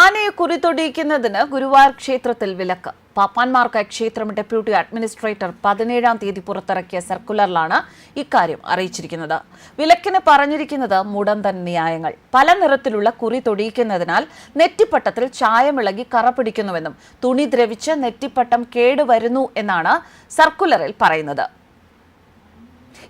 ആനയെ കുറിത്തൊടിയിക്കുന്നതിന് ഗുരുവായൂർ ക്ഷേത്രത്തിൽ വിലക്ക്. പാപ്പാന്മാർക്ക് ക്ഷേത്രം ഡെപ്യൂട്ടി അഡ്മിനിസ്ട്രേറ്റർ പതിനേഴാം തീയതി പുറത്തിറക്കിയ സർക്കുലറിലാണ് ഇക്കാര്യം അറിയിച്ചിരിക്കുന്നത്. വിലക്കിന് പറഞ്ഞിരിക്കുന്നത് മുടന്തൻ ന്യായങ്ങൾ. പല നിറത്തിലുള്ള കുറി തൊടിയിക്കുന്നതിനാൽ നെറ്റിപ്പട്ടത്തിൽ ചായമിളകി കറ പിടിക്കുന്നുവെന്നും തുണി ദ്രവിച്ച് നെറ്റിപ്പട്ടം കേടുവരുന്നു എന്നാണ് സർക്കുലറിൽ പറയുന്നത്.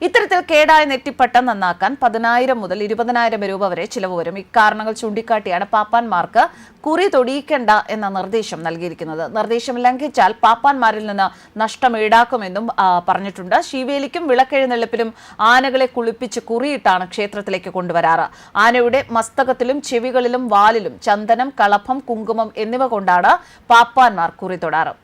ഇത്തരത്തിൽ കേടായ നെറ്റിപ്പട്ടം നന്നാക്കാൻ പതിനായിരം മുതൽ ഇരുപതിനായിരം രൂപ വരെ ചിലവ് വരും. ഇക്കാരണങ്ങൾ ചൂണ്ടിക്കാട്ടിയാണ് പാപ്പാന്മാർക്ക് കുറി തൊടിയിക്കേണ്ട എന്ന നിർദ്ദേശം നൽകിയിരിക്കുന്നത്. നിർദ്ദേശം ലംഘിച്ചാൽ പാപ്പാന്മാരിൽ നിന്ന് നഷ്ടം ഈടാക്കുമെന്നും പറഞ്ഞിട്ടുണ്ട്. ശിവേലിക്കും വിളക്കെഴുന്നള്ളിപ്പിലും ആനകളെ കുളിപ്പിച്ച് കുറിയിട്ടാണ് ക്ഷേത്രത്തിലേക്ക് കൊണ്ടുവരാറ്. ആനയുടെ മസ്തകത്തിലും ചെവികളിലും വാലിലും ചന്ദനം കളഭം കുങ്കുമം എന്നിവ കൊണ്ടാണ് പാപ്പാന്മാർ കുറി തൊടാറ്.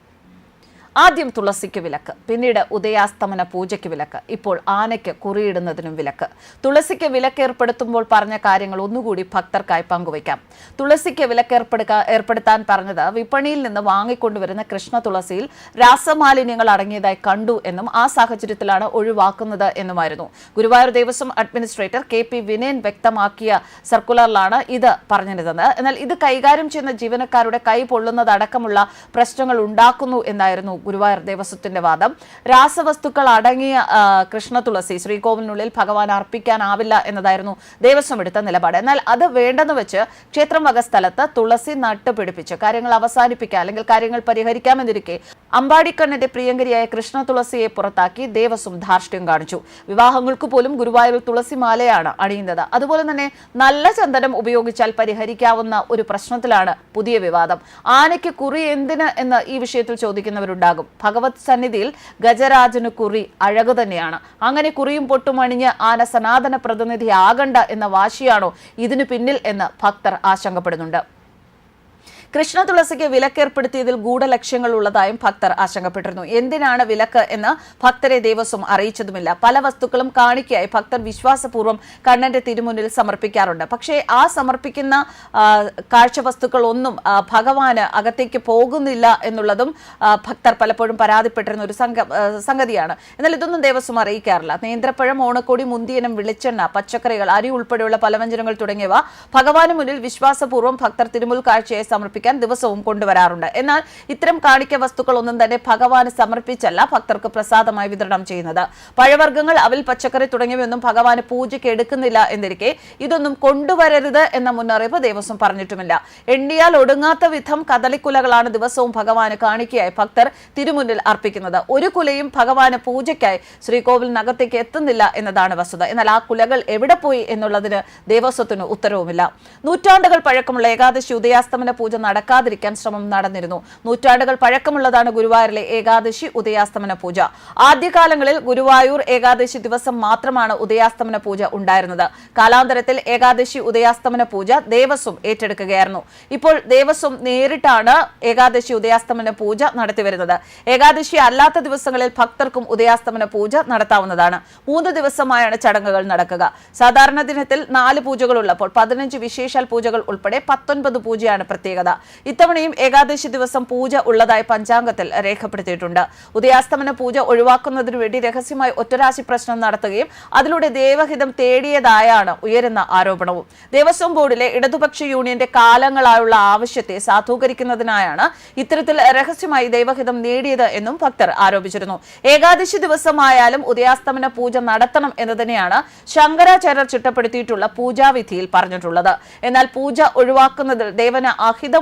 ആദ്യം തുളസിക്ക് വിലക്ക് പിന്നീട് ഉദയാസ്തമന പൂജയ്ക്ക് വിലക്ക് ഇപ്പോൾ ആനയ്ക്ക് കുറിയിടുന്നതിനും വിലക്ക്. തുളസിക്ക് വിലക്ക് ഏർപ്പെടുത്തുമ്പോൾ പറഞ്ഞ കാര്യങ്ങൾ ഒന്നുകൂടി ഭക്തർക്കായി പങ്കുവയ്ക്കാം. തുളസിക്ക് വിലക്ക് ഏർപ്പെടുത്താൻ പറഞ്ഞത് വിപണിയിൽ നിന്ന് വാങ്ങിക്കൊണ്ടുവരുന്ന കൃഷ്ണ തുളസിയിൽ രാസമാലിന്യങ്ങൾ അടങ്ങിയതായി കണ്ടു എന്നും ആ സാഹചര്യത്തിലാണ് ഒഴിവാക്കുന്നത് എന്നുമായിരുന്നു. Guruvayur Devaswom administrator K P Vinayan വ്യക്തമാക്കിയ സർക്കുലറിലാണ് ഇത് പറഞ്ഞിരുന്നത്. എന്നാൽ ഇത് കൈകാര്യം ചെയ്യുന്ന ജീവനക്കാരുടെ കൈ പൊള്ളുന്നതടക്കമുള്ള പ്രശ്നങ്ങൾ ഉണ്ടാക്കുന്നു എന്നായിരുന്നു ഗുരുവായൂർ ദേവസ്വത്തിന്റെ വാദം. രാസവസ്തുക്കൾ അടങ്ങിയ കൃഷ്ണ തുളസി ശ്രീകോവിലിനുള്ളിൽ ഭഗവാൻ അർപ്പിക്കാനാവില്ല എന്നതായിരുന്നു ദേവസ്വം എടുത്ത നിലപാട്. എന്നാൽ അത് വേണ്ടെന്ന് വെച്ച് ക്ഷേത്രം വക സ്ഥലത്ത് തുളസി നട്ടുപിടിപ്പിച്ച് കാര്യങ്ങൾ അവസാനിപ്പിക്കുക അല്ലെങ്കിൽ കാര്യങ്ങൾ പരിഹരിക്കാമെന്നിരിക്കെ അമ്പാടിക്കണ്ണന്റെ പ്രിയങ്കരിയായ കൃഷ്ണ തുളസിയെ പുറത്താക്കി ദേവസ്വം ധാർഷ്ട്യം കാണിച്ചു. വിവാഹങ്ങൾക്ക് പോലും ഗുരുവായൂരിൽ തുളസി മാലയാണ് അണിയുന്നത്. അതുപോലെ തന്നെ നല്ല ചന്ദനം ഉപയോഗിച്ചാൽ പരിഹരിക്കാവുന്ന ഒരു പ്രശ്നത്തിലാണ് പുതിയ വിവാദം. ആനയ്ക്ക് കുറി എന്തിന് എന്ന് ഈ വിഷയത്തിൽ ചോദിക്കുന്നവരുണ്ടാകും. ഭഗവത് സന്നിധിയിൽ ഗജരാജന് കുറി അഴകു തന്നെയാണ്. അങ്ങനെ കുറിയും പൊട്ടും അണിഞ്ഞ് ആന സനാതന പ്രതിനിധിയാകണ്ട എന്ന വാശിയാണോ ഇതിനു പിന്നിൽ എന്ന് ഭക്തർ ആശങ്കപ്പെടുന്നുണ്ട്. കൃഷ്ണ തുളസിക്ക് വിലക്കേർപ്പെടുത്തിയതിൽ ഗൂഢലക്ഷ്യങ്ങൾ ഉള്ളതായും ഭക്തർ ആശങ്കപ്പെട്ടിരുന്നു. എന്തിനാണ് വിലക്ക് എന്ന് ഭക്തരെ ദേവസ്വം അറിയിച്ചതുമില്ല. പല വസ്തുക്കളും കാണിക്കയായി ഭക്തർ വിശ്വാസപൂർവം കണ്ണന്റെ തിരുമുന്നിൽ സമർപ്പിക്കാറുണ്ട്. പക്ഷേ ആ സമർപ്പിക്കുന്ന കാഴ്ച കാഴ്ചവസ്തുക്കൾ ഒന്നും ഭഗവാന് അകത്തേക്ക് പോകുന്നില്ല എന്നുള്ളതും ഭക്തർ പലപ്പോഴും പരാതിപ്പെട്ടിരുന്ന ഒരു സംഗതിയാണ്. എന്നാൽ ഇതൊന്നും ദേവസ്വം അറിയിക്കാറില്ല. നേന്ത്രപ്പഴം ഓണക്കോടി മുന്തിയനം വെളിച്ചെണ്ണ പച്ചക്കറികൾ അരി ഉൾപ്പെടെയുള്ള പലവ്യഞ്ജനങ്ങൾ തുടങ്ങിയവ ഭഗവാന് മുന്നിൽ വിശ്വാസപൂർവം ഭക്തർ തിരുമുൽ കാഴ്ചയായി സമർപ്പിക്കാൻ ദിവസവും കൊണ്ടുവരാറുണ്ട്. എന്നാൽ ഇത്തരം കാണിക്ക വസ്തുക്കൾ ഒന്നും തന്നെ ഭഗവാന് സമർപ്പിച്ചല്ല ഭക്തർക്ക് പ്രസാദമായി വിതരണം ചെയ്യുന്നത്. പഴവർഗങ്ങൾ അവിൽ പച്ചക്കറി തുടങ്ങിയവയൊന്നും ഭഗവാന് പൂജയ്ക്ക് എടുക്കുന്നില്ല എന്നിരിക്കെ ഇതൊന്നും കൊണ്ടുവരരുത് എന്ന മുന്നറിയിപ്പ് ദേവസ്വം പറഞ്ഞിട്ടുമില്ല. എണ്ണിയാൽ ഒടുങ്ങാത്ത വിധം കദളിക്കുലകളാണ് ദിവസവും ഭഗവാന് കാണിക്കയായി ഭക്തർ തിരുമുന്നിൽ അർപ്പിക്കുന്നത്. ഒരു കുലയും ഭഗവാന് പൂജയ്ക്കായി ശ്രീകോവിലിനകത്തേക്ക് എത്തുന്നില്ല എന്നതാണ് വസ്തുത. എന്നാൽ ആ കുലകൾ എവിടെ പോയി എന്നുള്ളതിന് ദേവസ്വത്തിന് ഉത്തരവുമില്ല. നൂറ്റാണ്ടുകൾ പഴക്കമുള്ള ഏകാദശി ഉദയാസ്തമന പൂജ നടക്കാതിരിക്കാൻ ശ്രമം നടന്നിരുന്നു. നൂറ്റാണ്ടുകൾ പഴക്കമുള്ളതാണ് ഗുരുവായൂരിലെ ഏകാദശി ഉദയാസ്തമന പൂജ. ആദ്യകാലങ്ങളിൽ ഗുരുവായൂർ ഏകാദശി ദിവസം മാത്രമാണ് ഉദയാസ്തമന പൂജ ഉണ്ടായിരുന്നത്. കാലാന്തരത്തിൽ ഏകാദശി ഉദയാസ്തമന പൂജ ദേവസ്വം ഏറ്റെടുക്കുകയായിരുന്നു. ഇപ്പോൾ ദേവസ്വം നേരിട്ടാണ് ഏകാദശി ഉദയാസ്തമന പൂജ നടത്തിവരുന്നത് ഏകാദശി അല്ലാത്ത ദിവസങ്ങളിൽ ഭക്തർക്കും ഉദയാസ്തമന പൂജ നടത്താവുന്നതാണ്. മൂന്ന് ദിവസമായാണ് ചടങ്ങുകൾ നടക്കുക. സാധാരണ ദിനത്തിൽ നാല് പൂജകളുള്ളപ്പോൾ പതിനഞ്ച് വിശേഷാൽ പൂജകൾ ഉൾപ്പെടെ പത്തൊൻപത് പൂജയാണ് പ്രത്യേകത. ഇത്തവണയും ഏകാദശി ദിവസം പൂജ ഉള്ളതായി പഞ്ചാംഗത്തിൽ രേഖപ്പെടുത്തിയിട്ടുണ്ട്. ഉദയാസ്തമന പൂജ ഒഴിവാക്കുന്നതിനു വേണ്ടി രഹസ്യമായി ഒറ്റരാശി പ്രശ്നം നടത്തുകയും അതിലൂടെ ദേവഹിതം തേടിയതായാണ് ഉയരുന്ന ആരോപണവും. ദേവസ്വം ബോർഡിലെ ഇടതുപക്ഷ യൂണിയന്റെ കാലങ്ങളായുള്ള ആവശ്യത്തെ സാധൂകരിക്കുന്നതിനായാണ് ഇത്തരത്തിൽ രഹസ്യമായി ദൈവഹിതം നേടിയത് എന്നും ഭക്തർ ആരോപിച്ചിരുന്നു. ഏകാദശി ദിവസമായാലും ഉദയാസ്തമന പൂജ നടത്തണം എന്ന് തന്നെയാണ് ശങ്കരാചാര്യർ ചിട്ടപ്പെടുത്തിയിട്ടുള്ള പൂജാവിധിയിൽ പറഞ്ഞിട്ടുള്ളത്. എന്നാൽ പൂജ ഒഴിവാക്കുന്നതിൽ ദേവന്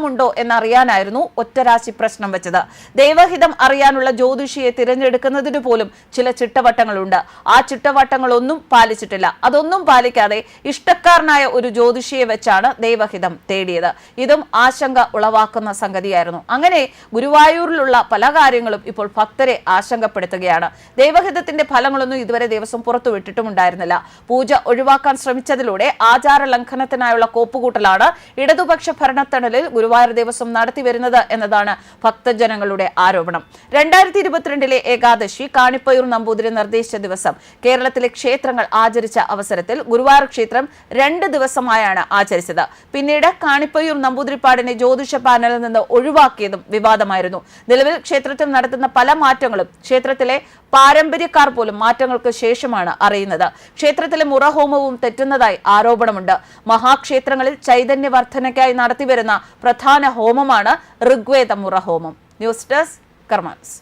അഹിതമുണ്ടോ എന്നറിയാനായിരുന്നു ഒറ്റരാശി പ്രശ്നം വെച്ചത്. ദൈവഹിതം അറിയാനുള്ള ജ്യോതിഷിയെ തിരഞ്ഞെടുക്കുന്നതിന് പോലും ചില ചിട്ടവട്ടങ്ങളുണ്ട്. ആ ചിട്ടവട്ടങ്ങളൊന്നും പാലിച്ചിട്ടില്ല. അതൊന്നും പാലിക്കാതെ ഇഷ്ടക്കാരനായ ഒരു ജ്യോതിഷിയെ വെച്ചാണ് ദൈവഹിതം തേടിയത്. ഇതും ആശങ്ക ഉളവാക്കുന്ന സംഗതിയായിരുന്നു. അങ്ങനെ ഗുരുവായൂരിലുള്ള പല കാര്യങ്ങളും ഇപ്പോൾ ഭക്തരെ ആശങ്കപ്പെടുത്തുകയാണ്. ദൈവഹിതത്തിന്റെ ഫലങ്ങളൊന്നും ഇതുവരെ ദേവസ്വം പുറത്തുവിട്ടിട്ടുമുണ്ടായിരുന്നില്ല പൂജ ഒഴിവാക്കാൻ ശ്രമിച്ചതിലൂടെ ആചാര ലംഘനത്തിനായുള്ള കോപ്പുകൂട്ടലാണ് ഇടതുപക്ഷ ഭരണത്തണലിൽ ഗുരുവായൂർ ദേവസ്വം നടത്തിവരുന്നത് എന്നതാണ് ഭക്തജനങ്ങളുടെ ആരോപണം. രണ്ടായിരത്തി ഇരുപത്തിരണ്ടിലെ ഏകാദശി കാണിപ്പയൂർ നമ്പൂതിരി നിർദ്ദേശിച്ച ദിവസം കേരളത്തിലെ ക്ഷേത്രങ്ങൾ ആചരിച്ച അവസരത്തിൽ ഗുരുവായൂർ ക്ഷേത്രം രണ്ട് ദിവസമായാണ് ആചരിച്ചത്. പിന്നീട് കാണിപ്പയൂർ നമ്പൂതിരിപ്പാടിനെ ജ്യോതിഷ പാനലിൽ നിന്ന് ഒഴിവാക്കിയതും വിവാദമായിരുന്നു. നിലവിൽ ക്ഷേത്രത്തിൽ നടത്തുന്ന പല മാറ്റങ്ങളും ക്ഷേത്രത്തിലെ പാരമ്പര്യക്കാർ പോലും മാറ്റങ്ങൾക്ക് ശേഷമാണ് അറിയുന്നത്. ക്ഷേത്രത്തിലെ മുറഹോമവും തെറ്റുന്നതായി ആരോപണമുണ്ട്. മഹാക്ഷേത്രങ്ങളിൽ ചൈതന്യവർദ്ധനയ്ക്കായി നടത്തിവരുന്ന പ്രധാന പ്രധാന ഹോമമാണ് ഋഗ്വേദമുറ ഹോമം ന്യൂസ് ഡെസ്ക് കർമാൻസ്.